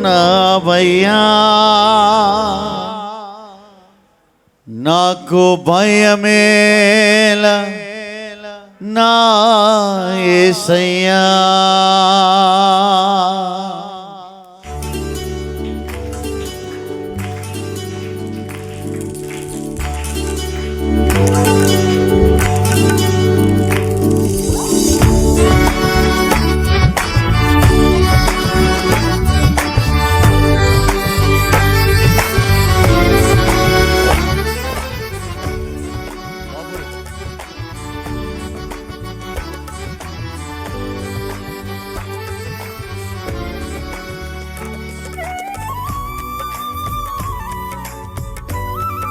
ఉన్నావయ్యా. నాకు భయమేల నా ఏసయ్యా.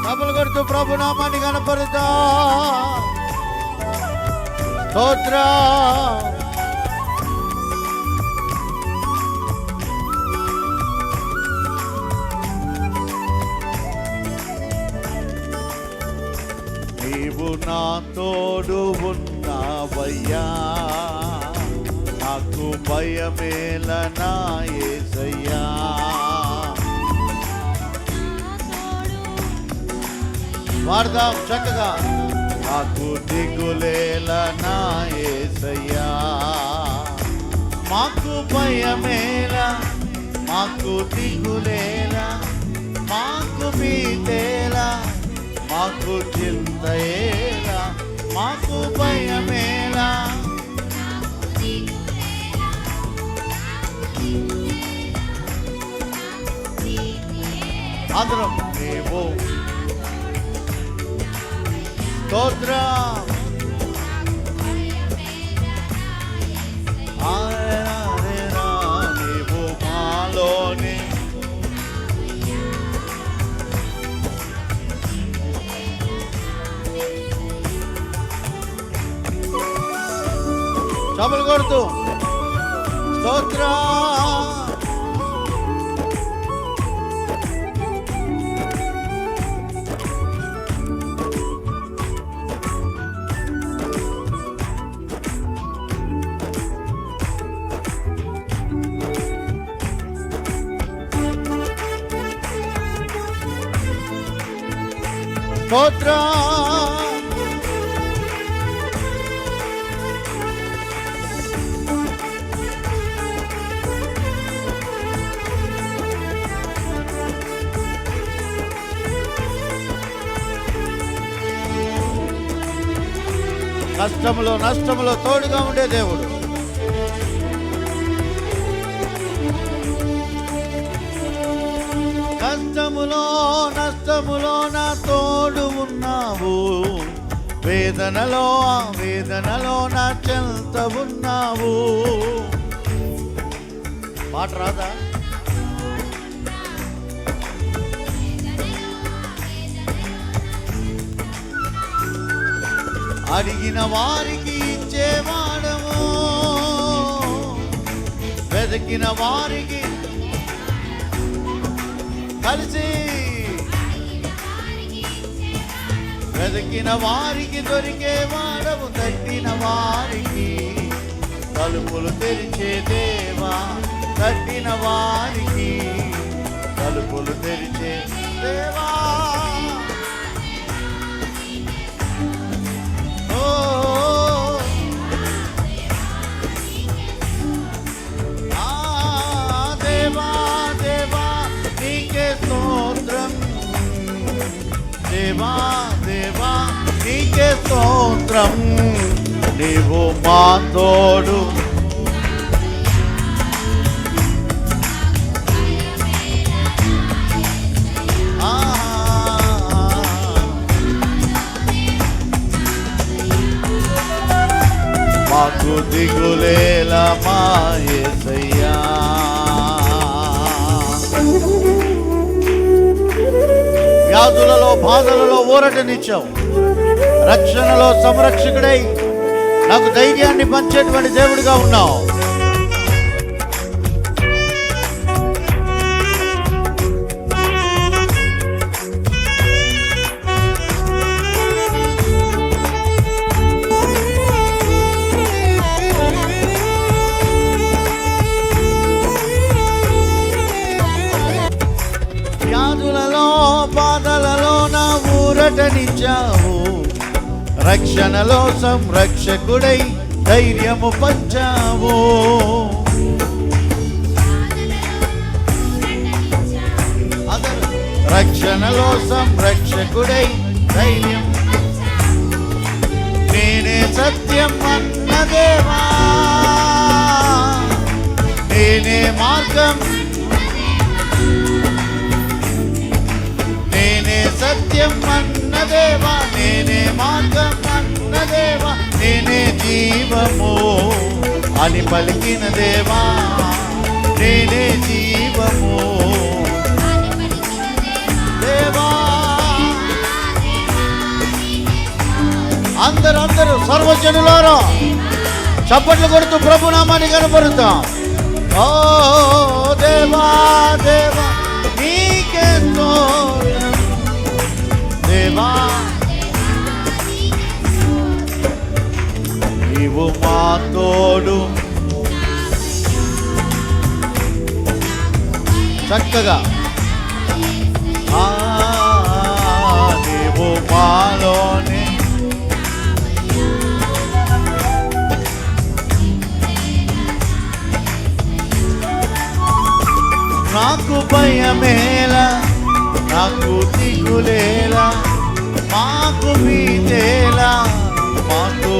కబలు కొడుతూ ప్రభు నామాన్ని కనపరుతా స్తోత్ర. నీవు నా తోడు ఉన్నావయ్యా. నాకు భయమేల వాడదాం చక్కగా నాకు దిగులేల నా ఏసయ్యా మాకు భయమేల మాకు దిగులేల మాకు మీతేల మాకు చింతయేల మాకు భయమేల అందరం స్తోత్రం ఆరాధన నీవు మాలోని చపలు కొడుతూ స్తోత్రం స్తోత్రం కష్టములో నష్టములో తోడుగా ఉండే దేవుడు. కష్టములో కష్టములో నా తోడు ఉన్నావు. వేదనలో ఆ వేదనలో నా చెంత ఉన్నావు. పాట రాదా? అడిగిన వారికి ఇచ్చేవాడము వెతికిన వారికి కలిసి బ్రతికిన వారికి దొరికే వాడము తట్టిన వారికి. తలుపులు తెరిచే దేవా తట్టిన వారికి. తలుపులు తెరిచే దేవా. ఓ స్తోత్రం. నీవు మా తోడు. మాకు దిగులేలా మా యేసయ్యా వ్యాధులలో బాధలలో ఊరటనిచ్చావు. రక్షణలో సంరక్షకుడై నాకు ధైర్యాన్ని పంచేటువంటి దేవుడిగా ఉన్నావు. ప్రకటనించావు రక్షణలో సంరక్షకుడై ధైర్యము పంచావు. రక్షణలో సంరక్షకుడై ధైర్యం నేనే సత్యం అన్న దేవా. నేనే మార్గం నేనే సత్యం అన్న దేవా నేనే మార్గం అన్న దేవా నేనే జీవము అని పలికిన దేవా నేనే జీవము. దేవా అందరూ అందరూ సర్వజనులారా చప్పట్లు కొడుతూ ప్రభునామాన్ని కనపడుతాం ఓ దేవా దేవా తోడు చక్కగా. ఆ, నీవు మాలోనే. నాకు భయమేలా నాకు దిగులేలా మాకు మీదేలా మాకు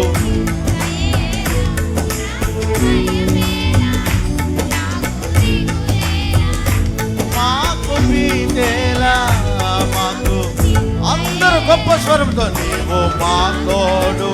గొప్ప స్వరంతో నీవు మా తోడు